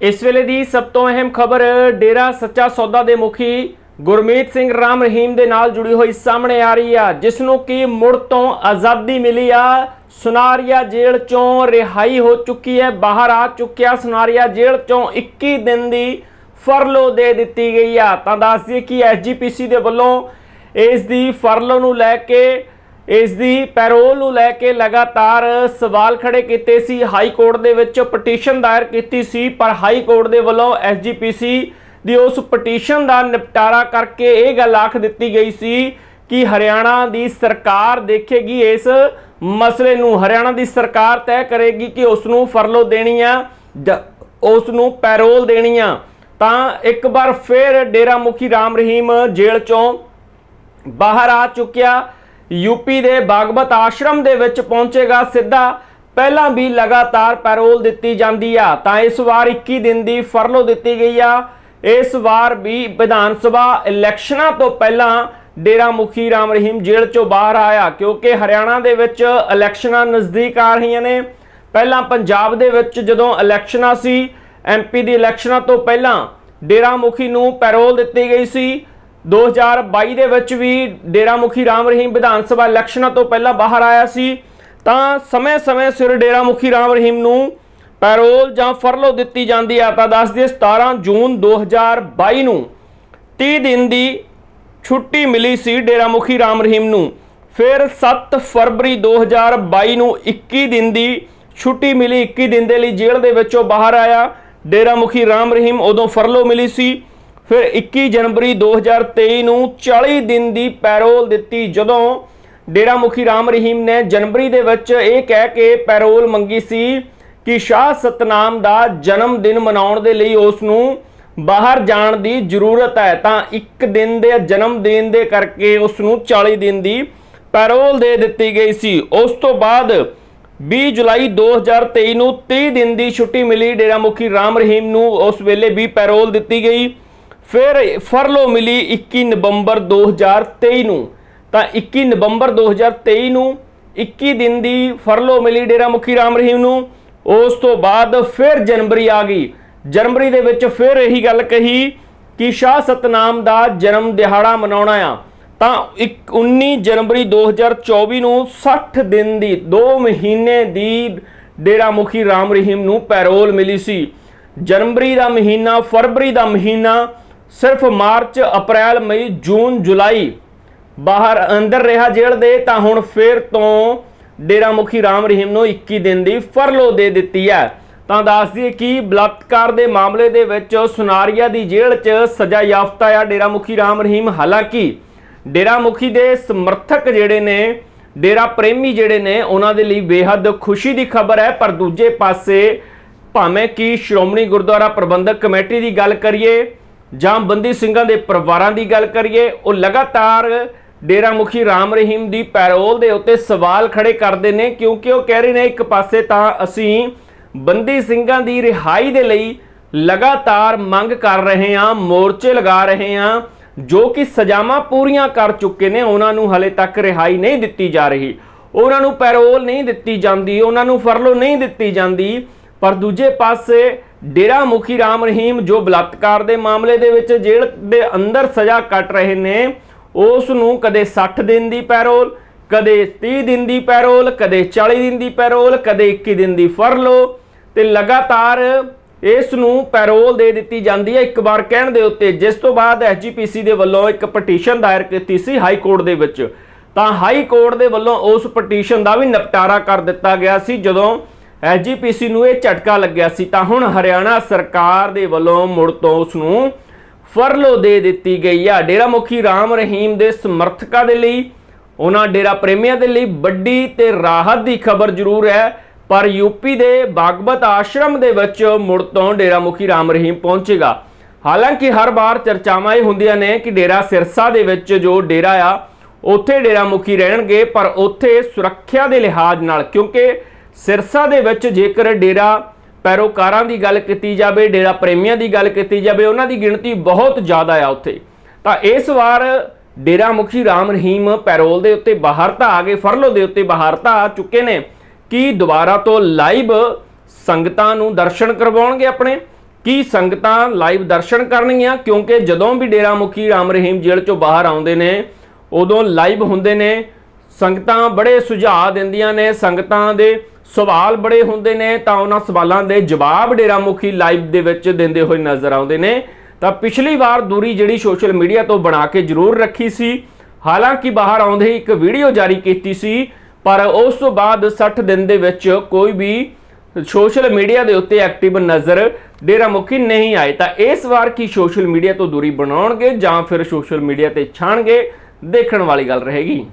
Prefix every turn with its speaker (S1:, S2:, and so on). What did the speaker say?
S1: ਇਸ ਵੇਲੇ ਦੀ ਸਭ ਤੋਂ ਅਹਿਮ ਖਬਰ ਡੇਰਾ ਸੱਚਾ ਸੌਦਾ ਦੇ ਮੁਖੀ ਗੁਰਮੀਤ ਸਿੰਘ ਰਾਮ ਰਹੀਮ ਦੇ ਨਾਲ ਜੁੜੀ ਹੋਈ ਸਾਹਮਣੇ ਆ ਰਹੀ ਆ, ਜਿਸ ਨੂੰ ਕਿ ਮੁੜ ਤੋਂ ਆਜ਼ਾਦੀ ਮਿਲੀ ਆ, ਸੁਨਾਰੀਆ ਜੇਲ੍ਹ ਚੋਂ ਰਿਹਾਈ ਹੋ ਚੁੱਕੀ ਹੈ, ਬਾਹਰ ਆ ਚੁੱਕਿਆ ਸੁਨਾਰੀਆ ਜੇਲ੍ਹ ਚੋਂ 21 ਦਿਨ ਦੀ ਫਰਲੋ ਦੇ ਦਿੱਤੀ ਗਈ ਆ। ਤਾਂ ਦੱਸ ਦਈਏ ਕਿ ਐਸਜੀਪੀਸੀ ਦੇ ਵੱਲੋਂ ਇਸ ਦੀ ਫਰਲੋ ਨੂੰ ਲੈ ਕੇ ਇਸ ਦੀ ਪੈਰੋਲ ਨੂੰ ਲੈ ਕੇ ਲਗਾਤਾਰ ਸਵਾਲ ਖੜੇ ਕੀਤੇ ਸੀ। ਹਾਈ ਕੋਰਟ ਦੇ ਵਿੱਚ ਪਟੀਸ਼ਨ ਦਾਇਰ ਕੀਤੀ ਸੀ, ਪਰ ਹਾਈ ਕੋਰਟ ਦੇ ਵੱਲੋਂ ਐਸਜੀਪੀਸੀ ਦੀ ਉਸ ਪਟੀਸ਼ਨ ਦਾ ਨਿਪਟਾਰਾ ਕਰਕੇ ਇਹ ਗੱਲ ਆਖ ਦਿੱਤੀ ਗਈ ਸੀ ਕਿ ਹਰਿਆਣਾ ਦੀ ਸਰਕਾਰ ਦੇਖੇਗੀ ਇਸ ਮਸਲੇ ਨੂੰ। ਹਰਿਆਣਾ ਦੀ ਸਰਕਾਰ ਤੈਅ ਕਰੇਗੀ ਕਿ ਉਸ ਨੂੰ ਫਰਲੋ ਦੇਣੀ ਆ ਜਾਂ ਉਸ ਨੂੰ ਪੈਰੋਲ ਦੇਣੀ ਆ ਤਾਂ ਇੱਕ ਵਾਰ ਫਿਰ ਡੇਰਾ ਮੁਖੀ ਰਾਮ ਰਹੀਮ ਜੇਲ੍ਹ ਚੋਂ ਬਾਹਰ ਆ ਚੁੱਕਿਆ। ਯੂਪੀ ਦੇ ਬਾਗਵਤ ਆਸ਼ਰਮ ਦੇ ਵਿੱਚ ਪਹੁੰਚੇਗਾ ਸਿੱਧਾ। ਪਹਿਲਾਂ ਵੀ ਲਗਾਤਾਰ ਪੈਰੋਲ ਦਿੱਤੀ ਜਾਂਦੀ ਆ। ਤਾਂ ਇਸ ਵਾਰ 21 ਦਿਨ ਦੀ ਫਰਲੋ ਦਿੱਤੀ ਗਈ ਆ। ਇਸ ਵਾਰ ਵੀ ਵਿਧਾਨ ਸਭਾ ਇਲੈਕਸ਼ਨਾਂ ਤੋਂ ਪਹਿਲਾਂ ਡੇਰਾ ਮੁਖੀ ਰਾਮ ਰਹੀਮ ਜੇਲ੍ਹ ਚੋਂ ਬਾਹਰ ਆਇਆ, ਕਿਉਂਕਿ ਹਰਿਆਣਾ ਦੇ ਵਿੱਚ ਇਲੈਕਸ਼ਨਾਂ ਨਜ਼ਦੀਕ ਆ ਰਹੀਆਂ ਨੇ। ਪਹਿਲਾਂ ਪੰਜਾਬ ਦੇ ਵਿੱਚ ਜਦੋਂ ਇਲੈਕਸ਼ਨਾਂ ਸੀ ਐਮਪੀ ਦੀ ਇਲੈਕਸ਼ਨਾਂ ਤੋਂ ਪਹਿਲਾਂ ਡੇਰਾ ਮੁਖੀ ਨੂੰ ਪੈਰੋਲ ਦਿੱਤੀ ਗਈ ਸੀ। 2022 ਦੇ ਵਿੱਚ ਵੀ ਡੇਰਾ ਮੁਖੀ ਰਾਮ ਰਹੀਮ ਵਿਧਾਨ ਸਭਾ ਇਲੈਕਸ਼ਨਾਂ ਤੋਂ ਪਹਿਲਾਂ ਬਾਹਰ ਆਇਆ ਸੀ, ਤਾਂ ਸਮੇਂ-ਸਮੇਂ ਸਿਰ ਡੇਰਾ ਮੁਖੀ ਰਾਮ ਰਹੀਮ ਨੂੰ ਪੈਰੋਲ ਜਾਂ ਫਰਲੋ ਦਿੱਤੀ ਜਾਂਦੀ ਆ। ਤਾਂ ਦੱਸ ਦਈਏ 17 ਜੂਨ 2022 ਨੂੰ 30 ਦਿਨ ਦੀ ਛੁੱਟੀ ਮਿਲੀ ਸੀ ਡੇਰਾ ਮੁਖੀ ਰਾਮ ਰਹੀਮ ਨੂੰ। ਫਿਰ 7 ਫਰਵਰੀ 2022 ਨੂੰ 21 ਦਿਨ ਦੀ ਛੁੱਟੀ ਮਿਲੀ। 21 ਦਿਨ ਦੇ ਲਈ ਜੇਲ੍ਹ ਦੇ ਵਿੱਚੋਂ ਬਾਹਰ ਆਇਆ। ਡੇਰਾ ਮੁਖੀ ਰਾਮ ਰਹੀਮ ਉਦੋਂ ਫਰਲੋ ਮਿਲੀ ਸੀ। ਫਿਰ 21 ਜਨਵਰੀ 2023 ਨੂੰ 40 ਦਿਨ ਦੀ ਪੈਰੋਲ ਦਿੱਤੀ ਜਦੋਂ ਡੇਰਾ ਮੁਖੀ ਰਾਮ ਰਹੀਮ ਨੇ ਜਨਵਰੀ ਦੇ ਵਿੱਚ ਇਹ ਕਹਿ ਕੇ ਪੈਰੋਲ ਮੰਗੀ ਸੀ ਕਿ ਸ਼ਾਹ ਸਤਨਾਮ ਦਾ ਜਨਮ ਦਿਨ ਮਨਾਉਣ ਦੇ ਲਈ ਉਸ ਨੂੰ ਬਾਹਰ ਜਾਣ ਦੀ ਜ਼ਰੂਰਤ ਹੈ। ਤਾਂ ਇੱਕ ਦਿਨ ਦੇ ਜਨਮ ਦਿਨ ਦੇ ਕਰਕੇ ਉਸ ਨੂੰ 40 ਦਿਨ ਦੀ ਪੈਰੋਲ ਦੇ ਦਿੱਤੀ ਗਈ ਸੀ। ਉਸ ਤੋਂ ਬਾਅਦ 20 ਜੁਲਾਈ 2023 ਨੂੰ 30 ਦਿਨ ਦੀ ਛੁੱਟੀ ਮਿਲੀ। ਡੇਰਾ ਮੁਖੀ ਰਾਮ ਰਹੀਮ ਨੂੰ ਉਸ ਵੇਲੇ ਵੀ ਪੈਰੋਲ ਦਿੱਤੀ ਗਈ। ਫਿਰ ਫਰਲੋ ਮਿਲੀ 21 ਨਵੰਬਰ 2023 ਨੂੰ। ਤਾਂ 21 ਨਵੰਬਰ 2023 ਨੂੰ 21 ਦਿਨ ਦੀ ਫਰਲੋ ਮਿਲੀ ਡੇਰਾ ਮੁਖੀ ਰਾਮ ਰਹੀਮ ਨੂੰ। ਉਸ ਤੋਂ ਬਾਅਦ ਫਿਰ ਜਨਵਰੀ ਆ ਗਈ। ਜਨਵਰੀ ਦੇ ਵਿੱਚ ਫਿਰ ਇਹੀ ਗੱਲ ਕਹੀ ਕਿ ਸ਼ਾਹ ਸਤਨਾਮ ਦਾ ਜਨਮ ਦਿਹਾੜਾ ਮਨਾਉਣਾ ਆ। ਤਾਂ ਇੱਕ 19 ਜਨਵਰੀ 2024 ਨੂੰ 60 ਦਿਨ ਦੀ 2 ਮਹੀਨੇ ਦੀ ਡੇਰਾ ਮੁਖੀ ਰਾਮ ਰਹੀਮ ਨੂੰ ਪੈਰੋਲ ਮਿਲੀ ਸੀ। ਜਨਵਰੀ ਦਾ ਮਹੀਨਾ, ਫਰਵਰੀ ਦਾ ਮਹੀਨਾ ਸਿਰਫ ਮਾਰਚ, ਅਪ੍ਰੈਲ, ਮਈ, ਜੂਨ, ਜੁਲਾਈ ਬਾਹਰ ਅੰਦਰ ਰਿਹਾ ਜੇਲ੍ਹ ਦੇ, ਤਾਂ ਹੁਣ ਫਿਰ ਤੋਂ ਡੇਰਾ ਮੁਖੀ ਰਾਮ ਰਹੀਮ ਨੂੰ 21 ਦਿਨ ਦੀ ਫਰਲੋ ਦੇ ਦਿੱਤੀ ਹੈ। ਤਾਂ ਦੱਸ ਦਈਏ ਕਿ ਬਲਾਤਕਾਰ ਦੇ ਮਾਮਲੇ ਦੇ ਵਿੱਚ ਸੁਨਾਰੀਆ ਦੀ ਜੇਲ੍ਹ 'ਚ ਸਜ਼ਾ ਯਾਫਤਾ ਆ ਡੇਰਾ ਮੁਖੀ ਰਾਮ ਰਹੀਮ। ਹਾਲਾਂਕਿ ਡੇਰਾ ਮੁਖੀ ਦੇ ਸਮਰਥਕ ਜਿਹੜੇ ਨੇ, ਡੇਰਾ ਪ੍ਰੇਮੀ ਜਿਹੜੇ ਨੇ, ਉਹਨਾਂ ਦੇ ਲਈ ਬੇਹੱਦ ਖੁਸ਼ੀ ਦੀ ਖਬਰ ਹੈ। ਪਰ ਦੂਜੇ ਪਾਸੇ ਭਾਵੇਂ ਕਿ ਸ਼੍ਰੋਮਣੀ ਗੁਰਦੁਆਰਾ ਪ੍ਰਬੰਧਕ ਕਮੇਟੀ ਦੀ ਗੱਲ ਕਰੀਏ ਜਾਂ ਬੰਦੀ ਸਿੰਘਾਂ ਦੇ ਪਰਿਵਾਰਾਂ ਦੀ ਗੱਲ ਕਰੀਏ, ਉਹ ਲਗਾਤਾਰ ਡੇਰਾ ਮੁਖੀ ਰਾਮ ਰਹੀਮ ਦੀ ਪੈਰੋਲ ਦੇ ਉੱਤੇ ਸਵਾਲ ਖੜੇ ਕਰਦੇ ਨੇ, ਕਿਉਂਕਿ ਉਹ ਕਹਿ ਰਹੇ ਨੇ, ਇੱਕ ਪਾਸੇ ਤਾਂ ਅਸੀਂ ਬੰਦੀ ਸਿੰਘਾਂ ਦੀ ਰਿਹਾਈ ਦੇ ਲਈ ਲਗਾਤਾਰ ਮੰਗ ਕਰ ਰਹੇ ਹਾਂ, ਮੋਰਚੇ ਲਗਾ ਰਹੇ ਹਾਂ, ਜੋ ਕਿ ਸਜ਼ਾਵਾਂ ਪੂਰੀਆਂ ਕਰ ਚੁੱਕੇ ਨੇ, ਉਹਨਾਂ ਨੂੰ ਹਲੇ ਤੱਕ ਰਿਹਾਈ ਨਹੀਂ ਦਿੱਤੀ ਜਾ ਰਹੀ। ਉਹਨਾਂ ਨੂੰ ਪੈਰੋਲ ਨਹੀਂ ਦਿੱਤੀ ਜਾਂਦੀ, ਉਹਨਾਂ ਨੂੰ ਫਰਲੋ ਨਹੀਂ ਦਿੱਤੀ ਜਾਂਦੀ, ਪਰ ਦੂਜੇ ਪਾਸੇ ਡੇਰਾ ਮੁਖੀ ਰਾਮ ਰਹੀਮ ਜੋ ਬਲਾਤਕਾਰ ਦੇ ਮਾਮਲੇ ਦੇ ਵਿੱਚ ਜੇਲ੍ਹ ਦੇ ਅੰਦਰ ਸਜ਼ਾ ਕੱਟ ਰਹੇ ਨੇ, ਉਸ ਨੂੰ ਕਦੇ 60 ਦਿਨ ਦੀ ਪੈਰੋਲ, ਕਦੇ 30 ਦਿਨ ਦੀ ਪੈਰੋਲ, ਕਦੇ 40 ਦਿਨ ਦੀ ਪੈਰੋਲ, ਕਦੇ 21 ਦਿਨ ਦੀ ਫਰਲੋ ਤੇ ਲਗਾਤਾਰ ਇਸ ਨੂੰ ਪੈਰੋਲ ਦੇ ਦਿੱਤੀ ਜਾਂਦੀ ਹੈ। ਇੱਕ ਵਾਰ ਕਹਿਣ ਦੇ ਉੱਤੇ, ਜਿਸ ਤੋਂ ਬਾਅਦ ਐਸਜੀਪੀਸੀ ਦੇ ਵੱਲੋਂ ਇੱਕ ਪਟੀਸ਼ਨ ਦਾਇਰ ਕੀਤੀ ਸੀ ਹਾਈ ਕੋਰਟ ਦੇ ਵਿੱਚ, ਤਾਂ ਹਾਈ ਕੋਰਟ ਦੇ ਵੱਲੋਂ ਉਸ ਪਟੀਸ਼ਨ ਦਾ ਵੀ ਨਿਪਟਾਰਾ ਕਰ ਦਿੱਤਾ ਗਿਆ ਸੀ, ਜਦੋਂ ਐਸਜੀਪੀਸੀ ਨੂੰ ਇਹ ਝਟਕਾ ਲੱਗਿਆ ਸੀ, ਤਾਂ ਹੁਣ ਹਰਿਆਣਾ ਸਰਕਾਰ ਦੇ ਵੱਲੋਂ ਮੁੜ ਤੋਂ ਉਸ ਨੂੰ ਫਰਲੋ ਦੇ ਦਿੱਤੀ ਗਈ ਆ। ਡੇਰਾ ਮੁਖੀ ਰਾਮ ਰਹੀਮ ਦੇ ਸਮਰਥਕਾਂ ਦੇ ਲਈ, ਉਹਨਾਂ ਡੇਰਾ ਪ੍ਰੇਮੀਆਂ ਦੇ ਲਈ ਵੱਡੀ ਤੇ ਰਾਹਤ ਦੀ ਖਬਰ ਜ਼ਰੂਰ ਹੈ, ਪਰ ਯੂਪੀ ਦੇ ਬਾਗਬਤ ਆਸ਼ਰਮ ਦੇ ਵਿੱਚ ਮੁੜ ਤੋਂ ਡੇਰਾ ਮੁਖੀ ਰਾਮ ਰਹੀਮ ਪਹੁੰਚੇਗਾ। ਹਾਲਾਂਕਿ ਹਰ ਵਾਰ ਚਰਚਾਵਾਂ ਇਹ ਹੁੰਦੀਆਂ ਨੇ ਕਿ ਡੇਰਾ ਸਿਰਸਾ ਦੇ ਵਿੱਚ ਜੋ ਡੇਰਾ ਆ, ਉੱਥੇ ਡੇਰਾ ਮੁਖੀ ਰਹਿਣਗੇ, ਪਰ ਉੱਥੇ ਸੁਰੱਖਿਆ ਦੇ ਲਿਹਾਜ਼ ਨਾਲ, ਕਿਉਂਕਿ ਸਿਰਸਾ ਦੇ ਵਿੱਚ ਜੇਕਰ ਡੇਰਾ ਪੈਰੋਕਾਰਾਂ ਦੀ ਗੱਲ ਕੀਤੀ ਜਾਵੇ, ਡੇਰਾ ਪ੍ਰੇਮੀਆਂ ਦੀ ਗੱਲ ਕੀਤੀ ਜਾਵੇ, ਉਹਨਾਂ ਦੀ ਗਿਣਤੀ ਬਹੁਤ ਜ਼ਿਆਦਾ ਆ ਉੱਥੇ। ਤਾਂ ਇਸ ਵਾਰ ਡੇਰਾ ਮੁਖੀ ਰਾਮ ਰਹੀਮ ਪੈਰੋਲ ਦੇ ਉੱਤੇ ਬਾਹਰ ਤਾਂ ਆ ਗਏ, ਫਰਲੋ ਦੇ ਉੱਤੇ ਬਾਹਰ ਤਾਂ ਆ ਚੁੱਕੇ ਨੇ। ਕਿ ਦੁਬਾਰਾ ਤੋਂ ਲਾਈਵ ਸੰਗਤਾਂ ਨੂੰ ਦਰਸ਼ਨ ਕਰਵਾਉਣਗੇ ਆਪਣੇ? ਕੀ ਸੰਗਤਾਂ ਲਾਈਵ ਦਰਸ਼ਨ ਕਰਨਗੀਆਂ? ਕਿਉਂਕਿ ਜਦੋਂ ਵੀ ਡੇਰਾ ਮੁਖੀ ਰਾਮ ਰਹੀਮ ਜੇਲ੍ਹ ਚੋਂ ਬਾਹਰ ਆਉਂਦੇ ਨੇ, ਉਦੋਂ ਲਾਈਵ ਹੁੰਦੇ ਨੇ। ਸੰਗਤਾਂ ਬੜੇ ਸੁਝਾਅ ਦਿੰਦੀਆਂ ਨੇ, ਸੰਗਤਾਂ ਦੇ ਸਵਾਲ ਬੜੇ ਹੁੰਦੇ ਨੇ ਤਾਂ ਉਹਨਾਂ ਸਵਾਲਾਂ ਦੇ ਜਵਾਬ ਡੇਰਾ ਮੁਖੀ ਲਾਈਵ ਦੇ ਵਿੱਚ ਦਿੰਦੇ ਹੋਏ ਨਜ਼ਰ ਆਉਂਦੇ ਨੇ। ਤਾਂ ਪਿਛਲੀ ਵਾਰ ਦੂਰੀ ਜਿਹੜੀ ਸੋਸ਼ਲ ਮੀਡੀਆ ਤੋਂ ਬਣਾ ਕੇ ਜ਼ਰੂਰ ਰੱਖੀ ਸੀ। ਹਾਲਾਂਕਿ ਬਾਹਰ ਆਉਂਦੇ ਹੀ ਇੱਕ ਵੀਡੀਓ ਜਾਰੀ ਕੀਤੀ ਸੀ, ਪਰ ਉਸ ਤੋਂ ਬਾਅਦ 60 ਦਿਨ ਦੇ ਵਿੱਚ ਕੋਈ ਵੀ ਸੋਸ਼ਲ ਮੀਡੀਆ ਦੇ ਉੱਤੇ ਐਕਟਿਵ ਨਜ਼ਰ ਡੇਰਾ ਮੁਖੀ ਨਹੀਂ ਆਏ। ਤਾਂ ਇਸ ਵਾਰ ਕੀ ਸੋਸ਼ਲ ਮੀਡੀਆ ਤੋਂ ਦੂਰੀ ਬਣਾਉਣਗੇ ਜਾਂ ਫਿਰ ਸੋਸ਼ਲ ਮੀਡੀਆ ਤੇ ਛਾਣਗੇ, ਦੇਖਣ ਵਾਲੀ ਗੱਲ ਰਹੇਗੀ।